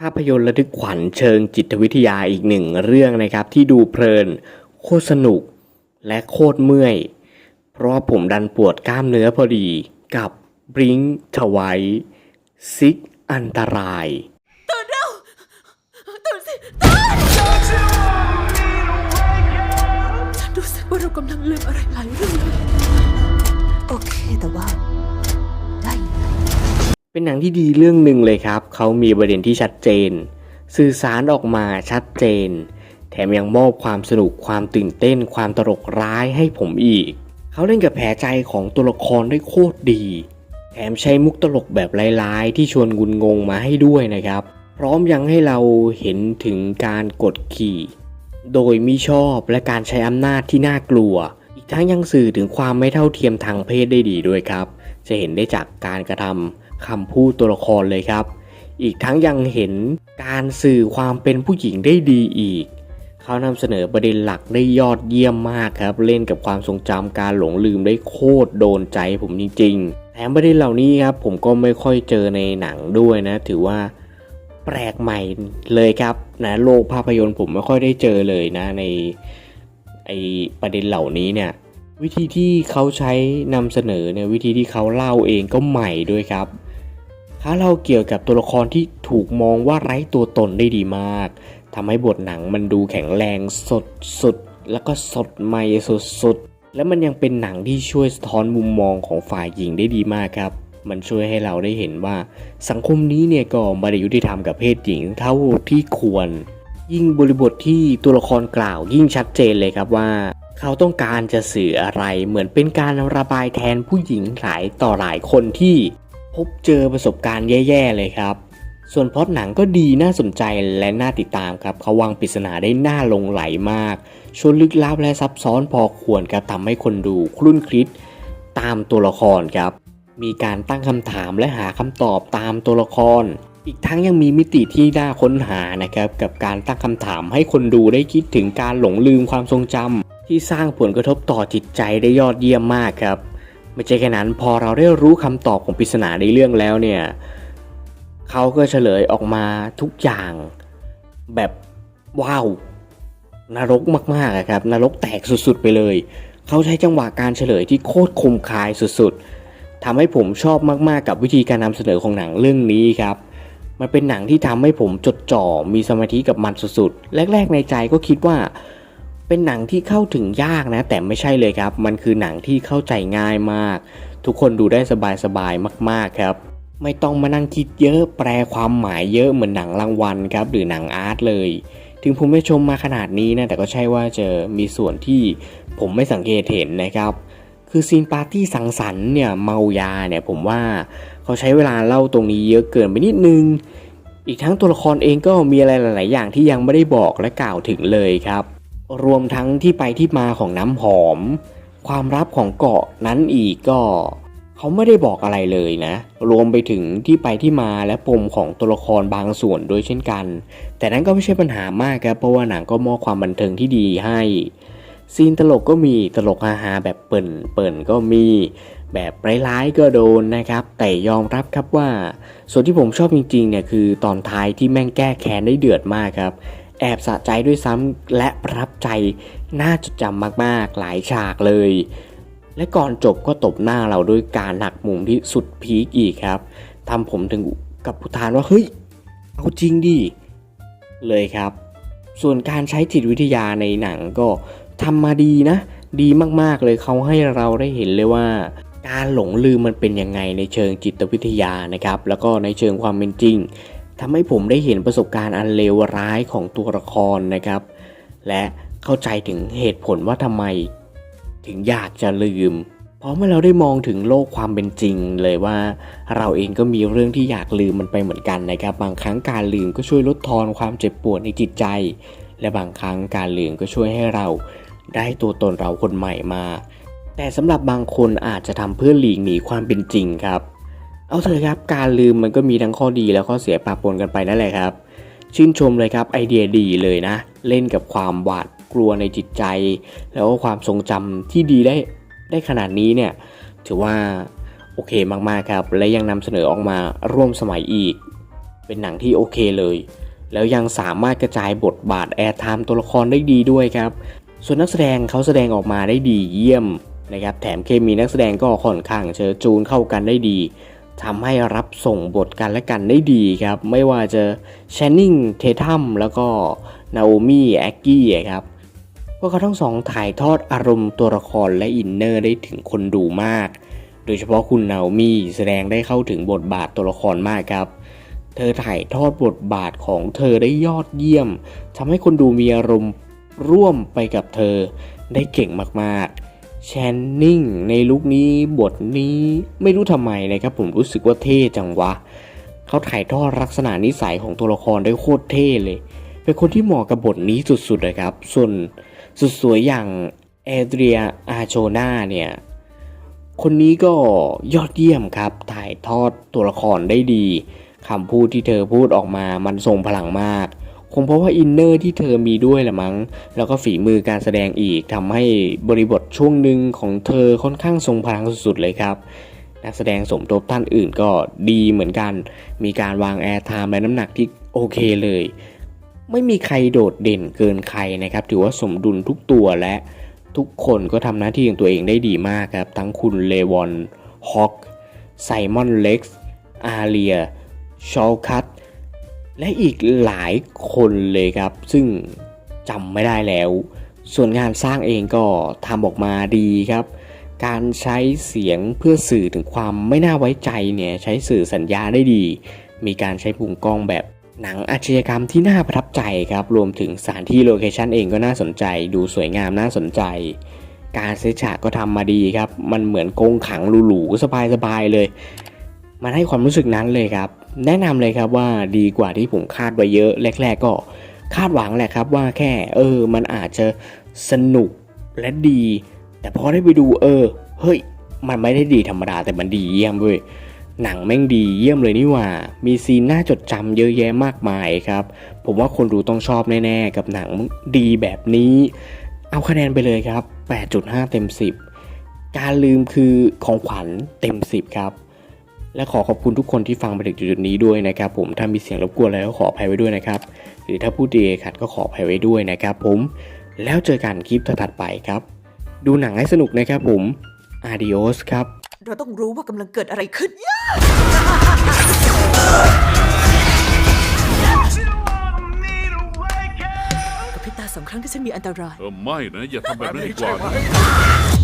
ภาพยนตร์ระทึกขวัญเชิงจิตวิทยาอีกหนึ่งเรื่องนะครับ ที่ดูเพลิน โคตรสนุกและโคตรเมื่อย เพราะว่าผมดันปวดกล้ามเนื้อพอดีกับบริงทไวซิกอันตรายตื่นเร็วตื่นสิตื่นฉันรู้สึกว่าเรากำลังลืมอะไร เป็นหนังที่ดีเรื่องหนึ่งเลยครับ เขามีประเด็นที่ชัดเจน สื่อสารออกมาชัดเจน แถมยังมอบความสนุกความตื่นเต้น ความตลกร้ายให้ผมอีก เขาเล่นกับแผลใจของตัวละครได้โคตรดี แถมใช้มุกตลกแบบร้ายๆ ที่ชวนงุนงงมาให้ด้วยนะครับ พร้อมยังให้เราเห็นถึงการกดขี่ โดยมิชอบและการใช้อำนาจที่น่ากลัว อีกทั้งยังสื่อถึงความไม่เท่าเทียมทางเพศได้ดีด้วยครับ จะเห็นได้จากการกระทำ คำพูดตัวละครเลยครับ อีกทั้งยังเห็นการสื่อความเป็นผู้หญิงได้ดีอีก เขานำเสนอประเด็นหลักได้ยอดเยี่ยมมากครับ เล่นกับความทรงจำการหลงลืมได้โคตรโดนใจผมจริงๆแถมประเด็นเหล่านี้ครับผมก็ไม่ค่อยเจอในหนังด้วยนะ ถือว่าแปลกใหม่เลยครับนะโลกภาพยนตร์ผมไม่ค่อยได้เจอเลยนะในไอประเด็นเหล่านี้เนี่ยวิธีที่เขาใช้นำเสนอเนี่ยวิธีที่เขาเล่าเองก็ใหม่ด้วยครับาเล่าเกี่ยวกับตัวละครที่ถูกมองว่าไร้ตัวตนได้ดีมากทำให้บทหนังมันดูแข็งแรงสดสุด แล้วก็สดใหม่สุดๆ และมันยังเป็นหนังที่ช่วยสะท้อนมุมมองของฝ่ายหญิงได้ดีมากครับ มันช่วยให้เราได้เห็นว่า สังคมนี้เนี่ยก็ไม่ได้ยุติธรรมกับเพศหญิงเท่าที่ควร ยิ่งบริบทที่ตัวละครกล่าวยิ่งชัดเจนเลยครับว่า เขาต้องการจะสื่ออะไรเหมือนเป็นการระบายแทนผู้หญิงหลายต่อหลายคนที่ พบเจอประสบการณ์แย่ ๆ เลยครับ ส่วนพล็อตหนังก็ดีน่าสนใจและน่าติดตามครับ เขาวางปริศนาได้น่าลงไหลมาก ชวนลึกลับและซับซ้อนพอควรครับทำให้คนดูคลุ่นคิดตามตัวละครครับ มีการตั้งคำถามและหาคำตอบตามตัวละคร อีกทั้งยังมีมิติที่น่าค้นหานะครับ กับการตั้งคำถามให้คนดูได้คิดถึงการหลงลืมความทรงจำที่สร้างผลกระทบต่อจิตใจได้ยอดเยี่ยมมากครับ ไม่ใช่แค่นั้นพอเราได้รู้คำตอบของปริศนาในเรื่องแล้วเนี่ยเขาก็เฉลยออกมาทุกอย่างแบบว้าวนรกมากๆครับนรกแตกสุดๆไปเลย เขาใช้จังหวะการเฉลยที่โคตรคมคายสุดๆทำให้ผมชอบมากๆกับวิธีการนำเสนอของหนังเรื่องนี้ครับ มันเป็นหนังที่ทำให้ผมจดจ่อมีสมาธิกับมันสุดๆ แรก ๆ ในใจก็คิดว่า เป็นหนังที่เข้าถึงยากนะ แต่ไม่ใช่เลยครับ มันคือหนังที่เข้าใจง่ายมาก ทุกคนดูได้สบายๆมาก ๆครับ ไม่ต้องมานั่งคิดเยอะแปลความหมายเยอะเหมือนหนังรางวัลครับ หรือหนังอาร์ตเลย ถึงผมไม่ชมมาขนาดนี้นะแต่ก็ใช่ว่าจะมีส่วนที่ผมไม่สังเกตเห็นนะครับ คือซีนปาร์ตี้สังสรรค์เนี่ยเมายาเนี่ยผมว่าเขาใช้เวลาเล่าตรงนี้เยอะเกินไปนิดนึงอีกทั้งตัวละครเองก็มีอะไรหลาย ๆ อย่างที่ยังไม่ได้บอกและกล่าวถึงเลยครับ รวมทั้งที่ไปที่มาของน้ำหอม ความลับของเกาะนั้นอีกก็ เขาไม่ได้บอกอะไรเลยนะ รวมไปถึงที่ไปที่มาและปมของตัวละครบางส่วนด้วยเช่นกัน แต่นั้นก็ไม่ใช่ปัญหามากครับเพราะว่าหนังก็มอบความบันเทิงที่ดีให้ซีนตลกก็มีตลกฮาๆแบบเปิ่นเปิ่นก็มี แบบร้ายๆก็โดนนะครับ แต่ยอมรับครับว่า ส่วนที่ผมชอบจริงๆเนี่ยคือตอนท้ายที่แม่งแก้แค้นได้เดือดมากครับ แอบสะใจด้วยซ้ำและประทับใจน่าจดจำมากๆหลายฉากเลย และก่อนจบก็ตบหน้าเราด้วยการหักมุมที่สุดพีคอีกครับทำผมถึงกับพุทานว่าเฮ้ยเอาจริงดิเลยครับ ส่วนการใช้จิตวิทยาในหนังก็ทำมาดีนะ ดีมากๆเลยเขาให้เราได้เห็นเลยว่า การหลงลืมมันเป็นยังไงในเชิงจิตวิทยานะครับ แล้วก็ในเชิงความเป็นจริง ทำให้ผมได้เห็นประสบการณ์อันเลวร้ายของตัวละครนะครับ และเข้าใจถึงเหตุผลว่าทำไม ถึงอยากจะลืม เพราะเมื่อเราได้มองถึงโลกความเป็นจริงเลยว่า เราเองก็มีเรื่องที่อยากลืมมันไปเหมือนกันนะครับ บางครั้งการลืมก็ช่วยลดทอนความเจ็บปวดในจิตใจ และบางครั้งการลืมก็ช่วยให้เรา ได้ตัวตนเราคนใหม่มา แต่สำหรับบางคนอาจจะทำเพื่อหลีกหนีความเป็นจริงครับ เอาเถอะครับ การลืมมันก็มีทั้งข้อดีและข้อเสียปะปนกันไปนั่นแหละครับ ชื่นชมเลยครับไอเดียดีเลยนะ เล่นกับความหวาดกลัวในจิตใจ แล้วก็ความทรงจำที่ดีได้ได้ขนาดนี้เนี่ยถือว่าโอเคมากๆครับ และยังนำเสนอออกมาร่วมสมัยอีก เป็นหนังที่โอเคเลย แล้วยังสามารถกระจายบทบาทแอร์ไทม์ตัวละครได้ดีด้วยครับส่วนนักแสดงเขาแสดงออกมาได้ดีเยี่ยมนะครับแถมเคมีนักแสดงก็ค่อนข้างเชิญจูนเข้ากันได้ดี ทำให้รับส่งบทกันและกันได้ดีครับ ไม่ว่าจะแชนนิงเททัมแล้วก็นาโอมี่แอ็กกี้ครับพวกเขาทั้งสองถ่ายทอดอารมณ์ตัวละครและอินเนอร์ได้ถึงคนดูมาก โดยเฉพาะคุณนาโอมี่แสดงได้เข้าถึงบทบาทตัวละครมากครับ เธอถ่ายทอดบทบาทของเธอได้ยอดเยี่ยมทำให้คนดูมีอารมณ์ร่วมไปกับเธอได้เก่งมากๆ แชนนิงในลุคนี้บทนี้ไม่รู้ทำไมนะครับผมรู้สึกว่าเท่จังวะ เขาถ่ายทอดลักษณะนิสัยของตัวละครได้โคตรเท่เลย เป็นคนที่เหมาะกับบทนี้สุดๆเลยครับ ส่วนสุดสวยอย่างเอเดรียอาโชนาเนี่ยคนนี้ก็ยอดเยี่ยมครับ ถ่ายทอดตัวละครได้ดีคำพูดที่เธอพูดออกมามันทรงพลังมาก คงเพราะว่าอินเนอร์ที่เธอมีด้วยแหละมั้ง แล้วก็ฝีมือการแสดงอีกทำให้บริบทช่วงหนึ่งของเธอค่อนข้างทรงพลังสุดๆเลยครับ นักแสดงสมทบท่านอื่นก็ดีเหมือนกัน มีการวางแอร์ไทม์และน้ำหนักที่โอเคเลย ไม่มีใครโดดเด่นเกินใครนะครับ ถือว่าสมดุลทุกตัวและทุกคนก็ทำหน้าที่ของตัวเองได้ดีมากครับ ทั้งคุณเลวอนฮอกไซมอนเล็กซ์อาเรียชอลคัต และอีกหลายคนเลยครับ ซึ่งจำไม่ได้แล้ว ส่วนงานสร้างเองก็ทำออกมาดีครับ การใช้เสียงเพื่อสื่อถึงความไม่น่าไว้ใจเนี่ยใช้สื่อสัญญาได้ดี มีการใช้มุมกล้องแบบหนังอาชญากรรมที่น่าประทับใจครับ รวมถึงสถานที่โลเคชันเองก็น่าสนใจ ดูสวยงามน่าสนใจ การเซฉากก็ทำมาดีครับ มันเหมือนกงขังหรูๆสบายๆเลย มันให้ความรู้สึกนั้นเลยครับ แนะนำเลยครับว่าดีกว่าที่ผมคาดไว้เยอะแรก ๆ ก็คาดหวังแหละครับว่าแค่เออมันอาจจะสนุกและดี แต่พอได้ไปดูเออเฮ้ยมันไม่ได้ดีธรรมดาแต่มันดีเยี่ยมเว้ยหนังแม่งดีเยี่ยมเลยนี่ว่า มีซีนน่าจดจำเยอะแยะมากมายครับ ผมว่าคนดูต้องชอบแน่ๆ กับหนังดีแบบนี้ เอาคะแนนไปเลยครับ 8.5 เต็ม 10 การลืมคือของขวัญเต็ม 10 ครับ และขอขอบคุณทุกคนที่ฟังมาถึงจุดๆนี้ด้วยนะครับผมถ้ามีเสียงรบกวนอะไรก็ขออภัยไว้ด้วยนะครับหรือถ้าพูดดีขัดก็ขออภัยไว้ด้วยนะครับผมแล้วเจอกันคลิปถัดๆไปครับ ดูหนังให้สนุกนะครับผม Adios ครับ เราต้องรู้ว่ากำลังเกิดอะไรขึ้น กับพริบตาสองครั้งที่ฉันมีอันตราย เออไม่นะ อย่าทำแบบนั้นดีกว่านะ